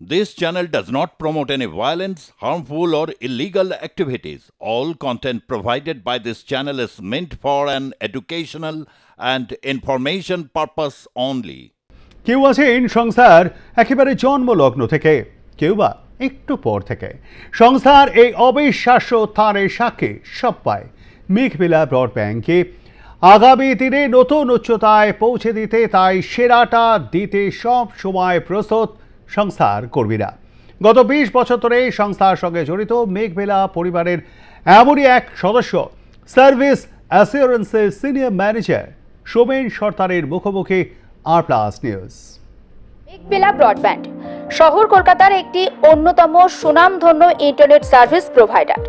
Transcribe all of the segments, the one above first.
This channel does not promote any violence, harmful, or illegal activities. All content provided by this channel is meant for an educational and information purpose only. কেউ আছেন সংস্থার একেবারে জন্মলগ্ন থেকে কেউ বা একটু পর থেকে সংস্থার এই অবিশ্বাস্য উত্থানের সাক্ষী সব পায় মেঘবেলা ব্রডব্যান্ডকে আগামী দিনে নতুন উচ্চতায় পৌঁছে দিতে তাই সেরাটা দিতে সব সময় প্রস্তুত সংস্থার কর্মীরা। গত বিশ বছর ধরে সংস্থার সঙ্গে জড়িত মেঘবেলা পরিবারের এমনই এক সদস্য, সার্ভিস অ্যাসিওরেন্সের সিনিয়র ম্যানেজার সোমেন সর্দারের মুখোমুখি R plus news. Meghbela broadband শহর কলকাতার একটি অন্যতম সুনামধন্য ইন্টারনেট সার্ভিস প্রোভাইডার।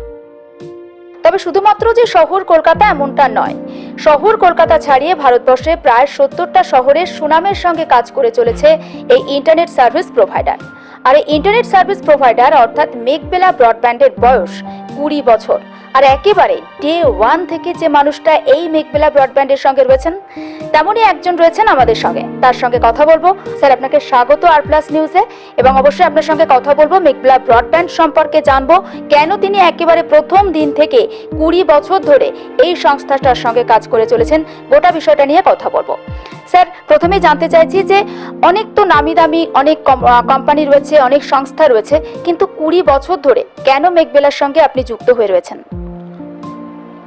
তবে শুধুমাত্র যে শহর কলকাতা এমনটা নয়। শহর কলকাতা ছাড়িয়ে ভারতবর্ষে প্রায় সত্তরটা শহরের সুনামের সঙ্গে কাজ করে চলেছে এই ইন্টারনেট সার্ভিস প্রোভাইডার। আর এই ইন্টারনেট সার্ভিস প্রোভাইডার অর্থাৎ মেঘবেলা ব্রডব্যান্ডের বয়স কুড়ি বছর। আর একেবারে ডে ওয়ান থেকে যে মানুষটা এই মেঘবেলা ব্রডব্যান্ডের সঙ্গে রয়েছেন, তেমনই একজন রয়েছেন আমাদের সঙ্গে। তার সঙ্গে কথা বলব। স্যার, আপনাকে স্বাগত আর প্লাস নিউজে এবং অবশ্যই আপনার সঙ্গে কথা বলব, মেঘবেলা ব্রডব্যান্ড সম্পর্কে জানব, কেন তিনি একেবারে প্রথম দিন থেকে কুড়ি বছর ধরে এই সংস্থাটার সঙ্গে কাজ করে চলেছেন, গোটা বিষয়টা নিয়ে কথা বলব। স্যার প্রথমেই জানতে চাইছি যে অনেক তো নামি দামি অনেক কোম্পানি রয়েছে, অনেক সংস্থা রয়েছে, কিন্তু কুড়ি বছর ধরে কেন মেঘবেলার সঙ্গে আপনি যুক্ত হয়ে রয়েছেন?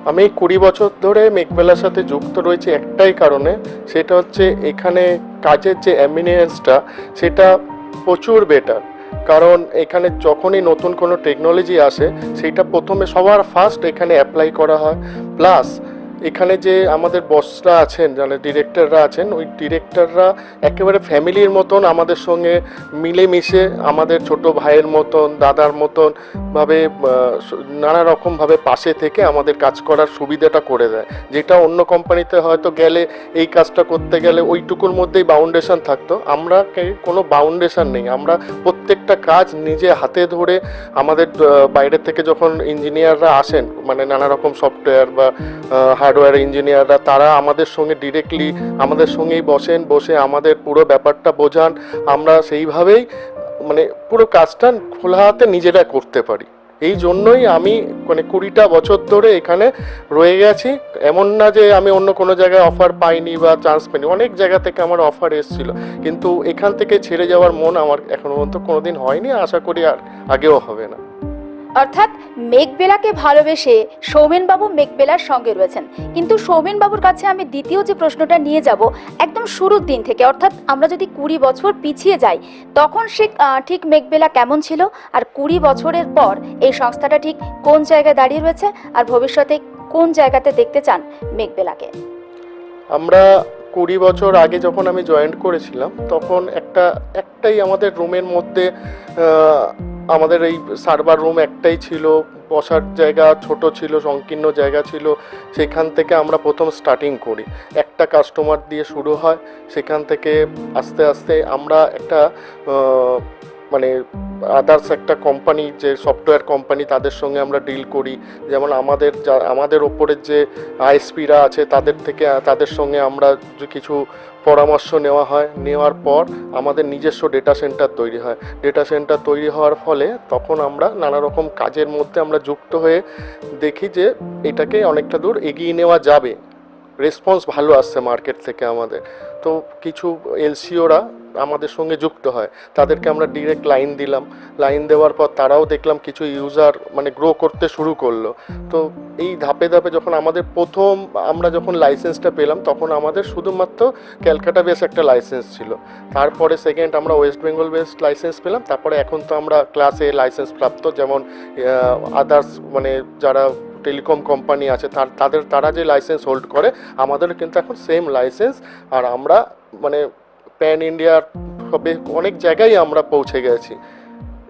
আমি কুড়ি বছর ধরে মেঘবেলার সাথে যুক্ত রয়েছে একটাই কারণে, সেটা হচ্ছে এখানে কাজের যে অ্যামিনিয়েন্সটা সেটা প্রচুর বেটার কারণ এখানে যখনই নতুন কোনো টেকনোলজি আসে, সেটা প্রথমে সবার ফার্স্ট এখানে অ্যাপ্লাই করা হয়। প্লাস এখানে যে আমাদের বসরা আছেন, যারা ডিরেক্টররা আছেন, ওই ডিরেক্টররা একেবারে ফ্যামিলির মতন আমাদের সঙ্গে মিলেমিশে আমাদের ছোট ভাইয়ের মতন, দাদার মতন ভাবে নানা রকমভাবে পাশে থেকে আমাদের কাজ করার সুবিধাটা করে দেয়। যেটা অন্য কোম্পানিতে হয়তো গেলে এই কাজটা করতে গেলে ওইটুকুর মধ্যেই বাউন্ডেশন থাকতো। আমরা কোনো বাউন্ডেশন নেই। আমরা প্রত্যেকটা কাজ নিজে হাতে ধরে আমাদের বাইরে থেকে যখন ইঞ্জিনিয়াররা আসেন মানে নানা রকম সফটওয়্যার বা হার্ডওয়্যার ইঞ্জিনিয়াররা, তারা আমাদের সঙ্গে ডিরেক্টলি আমাদের সঙ্গেই বসেন, বসে আমাদের পুরো ব্যাপারটা বোঝান। আমরা সেইভাবেই মানে পুরো কাজটা খোলা হাতে নিজেরা করতে পারি। এই জন্যই আমি মানে কুড়িটা বছর ধরে এখানে রয়ে গেছি। এমন না যে আমি অন্য কোনো জায়গায় অফার পাইনি বা চান্স পাইনি। অনেক জায়গা থেকে আমার অফার এসেছিল। কিন্তু এখান থেকে ছেড়ে যাওয়ার মন আমার এখনও পর্যন্ত কোনোদিন হয়নি। আশা করি আর আগেও হবে না। অর্থাৎ মেঘবেলাকে ভালোবেসে সৌমেনবাবু মেঘবেলার সঙ্গে রয়েছেন। কিন্তু সৌমেনবাবুর কাছে আমি দ্বিতীয় যে প্রশ্নটা নিয়ে যাব, একদম শুরুর দিন থেকে, অর্থাৎ আমরা যদি কুড়ি বছর পিছিয়ে যাই, তখন সে ঠিক মেঘবেলা কেমন ছিল? আর কুড়ি বছরের পর এই সংস্থাটা ঠিক কোন জায়গায় দাঁড়িয়ে রয়েছে? আর ভবিষ্যতে কোন জায়গাতে দেখতে চান মেঘবেলাকে? আমরা কুড়ি বছর আগে যখন আমি জয়েন করেছিলাম, তখন একটা, একটাই আমাদের রুমের মধ্যে আমাদের এই সার্ভার রুম একটাই ছিল, বসার জায়গা ছোট ছিল, সংকীর্ণ জায়গা ছিল, সেখান থেকে আমরা প্রথম স্টার্টিং করি। একটা কাস্টমার দিয়ে শুরু হয়, সেখান থেকে আস্তে আস্তে আমরা একটা মানে আদার্স একটা কোম্পানি যে সফটওয়্যার কোম্পানি তাদের সঙ্গে আমরা ডিল করি। যেমন আমাদের আমাদের ওপরের যে আইএসপিরা আছে তাদের থেকে, তাদের সঙ্গে আমরা কিছু পরামর্শ নেওয়া হয়, নেওয়ার পর আমাদের নিজস্ব ডেটা সেন্টার তৈরি হয়। ডেটা সেন্টার তৈরি হওয়ার ফলে তখন আমরা নানা রকম কাজের মধ্যে আমরা যুক্ত হয়ে দেখি যে এটাকে অনেকটা দূর এগিয়ে নেওয়া যাবে। রেসপন্স ভালো আসছে মার্কেট থেকে আমাদের। তো কিছু এলসিওরা আমাদের সঙ্গে যুক্ত হয়। তাদেরকে আমরা ডিরেক্ট লাইন দিলাম। লাইন দেওয়ার পর তারাও দেখলাম কিছু ইউজার মানে গ্রো করতে শুরু করল। তো এই ধাপে ধাপে যখন আমাদের প্রথম আমরা যখন লাইসেন্সটা পেলাম, তখন আমাদের শুধুমাত্র ক্যালকাটা বেস একটা লাইসেন্স ছিল। তারপরে সেকেন্ড আমরা ওয়েস্ট বেঙ্গল বেসড লাইসেন্স পেলাম। তারপরে এখন তো আমরা ক্লাসে লাইসেন্স প্রাপ্ত। যেমন আদার্স মানে যারা টেলিকম কোম্পানি আছে, তার, তাদের, তারা যে লাইসেন্স হোল্ড করে, আমাদেরও কিন্তু এখন সেম লাইসেন্স আর আমরা মানে প্যান ইন্ডিয়ার হবে অনেক জায়গায় আমরা পৌঁছে গেছি,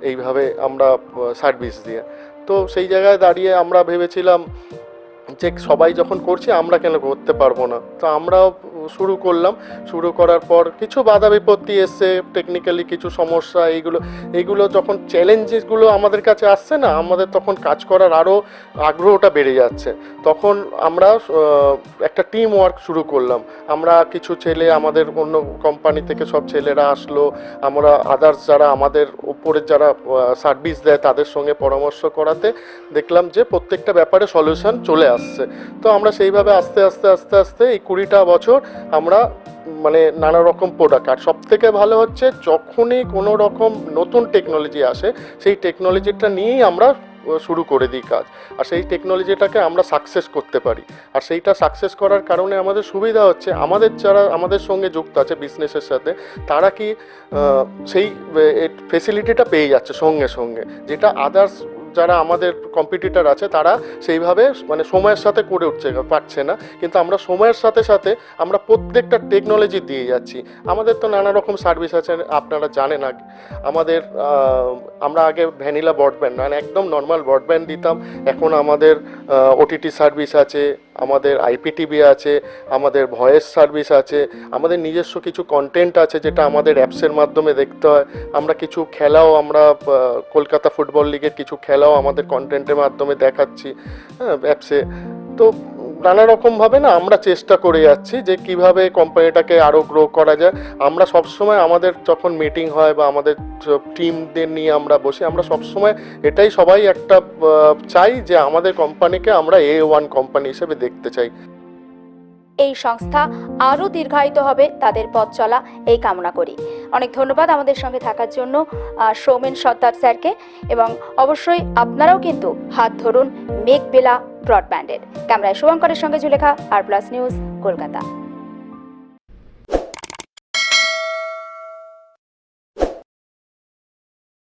এইভাবে আমরা সার্ভিস দিয়ে। তো সেই জায়গায় দাঁড়িয়ে আমরা ভেবেছিলাম যে সবাই যখন করছে, আমরা কেন করতে পারব না? তো আমরাও শুরু করলাম। শুরু করার পর কিছু বাধা বিপত্তি এসছে টেকনিক্যালি কিছু সমস্যা, এইগুলো এইগুলো যখন চ্যালেঞ্জেসগুলো আমাদের কাছে আসছে না, আমাদের তখন কাজ করার আরও আগ্রহটা বেড়ে যাচ্ছে। তখন আমরা একটা টিম ওয়ার্ক শুরু করলাম। আমরা কিছু ছেলে আমাদের অন্য কোম্পানি থেকে সব ছেলেরা আসলো। আমরা আদার্স যারা আমাদের উপরের যারা সার্ভিস দেয় তাদের সঙ্গে পরামর্শ করাতে দেখলাম যে প্রত্যেকটা ব্যাপারে সলিউশন চলে আসছে। তো আমরা সেইভাবে আস্তে আস্তে আস্তে আস্তে এই কুড়িটা বছর আমরা মানে নানা রকম প্রোডাক্ট আর সব থেকে ভালো হচ্ছে যখনই কোনো রকম নতুন টেকনোলজি আসে, সেই টেকনোলজিটা নিয়েই আমরা শুরু করে দিই কাজ। আর সেই টেকনোলজিটাকে আমরা সাকসেস করতে পারি। আর সেইটা সাকসেস করার কারণে আমাদের সুবিধা হচ্ছে, আমাদের যারা, আমাদের সঙ্গে যুক্ত আছে বিজনেসের সাথে, তারা কি সেই ফেসিলিটিটা পেয়ে যাচ্ছে সঙ্গে সঙ্গে। যেটা আদার্স যারা আমাদের কম্পিটিটার আছে, তারা সেইভাবে মানে সময়ের সাথে করে উঠছে, পারছে না। কিন্তু আমরা সময়ের সাথে সাথে আমরা প্রত্যেকটা টেকনোলজি দিয়ে যাচ্ছি। আমাদের তো নানা রকম সার্ভিস আছে, আপনারা জানেন আগে। আমাদের আমরা আগে ভ্যানিলা ব্রডব্যান্ড মানে একদম নর্মাল ব্রডব্যান্ড দিতাম। এখন আমাদের ওটিটি সার্ভিস আছে আমাদের আইপিটিভি আছে, আমাদের ভয়েস সার্ভিস আছে, আমাদের নিজস্ব কিছু কন্টেন্ট আছে যেটা আমাদের অ্যাপসের মাধ্যমে দেখতে হয়। আমরা কিছু খেলাও আমরা কলকাতা ফুটবল লিগের কিছু খেলাও আমাদের কন্টেন্টের মাধ্যমে দেখাচ্ছি হ্যাঁ অ্যাপসে তো নানা রকমভাবে না আমরা চেষ্টা করে যাচ্ছি যে কীভাবে কোম্পানিটাকে আরও গ্রো করা যায়। আমরা সবসময় আমাদের যখন মিটিং হয় বা আমাদের টিমদের নিয়ে আমরা বসি, আমরা সবসময় এটাই সবাই একটা চাই যে আমাদের কোম্পানিকে আমরা এ ওয়ান কোম্পানি হিসেবে দেখতে চাই। এই সংস্থা আরও দীর্ঘায়িত হবে, তাদের পথ চলা, এই কামনা করি। অনেক ধন্যবাদ আমাদের সঙ্গে থাকার জন্য সৌমেন সর্দার স্যারকে। এবং অবশ্যই আপনারাও কিন্তু হাত ধরুন, মেঘবেলা ব্রডব্যান্ডের। ক্যামেরায় শুভঙ্করের সঙ্গে Zulekha R plus news Kolkata.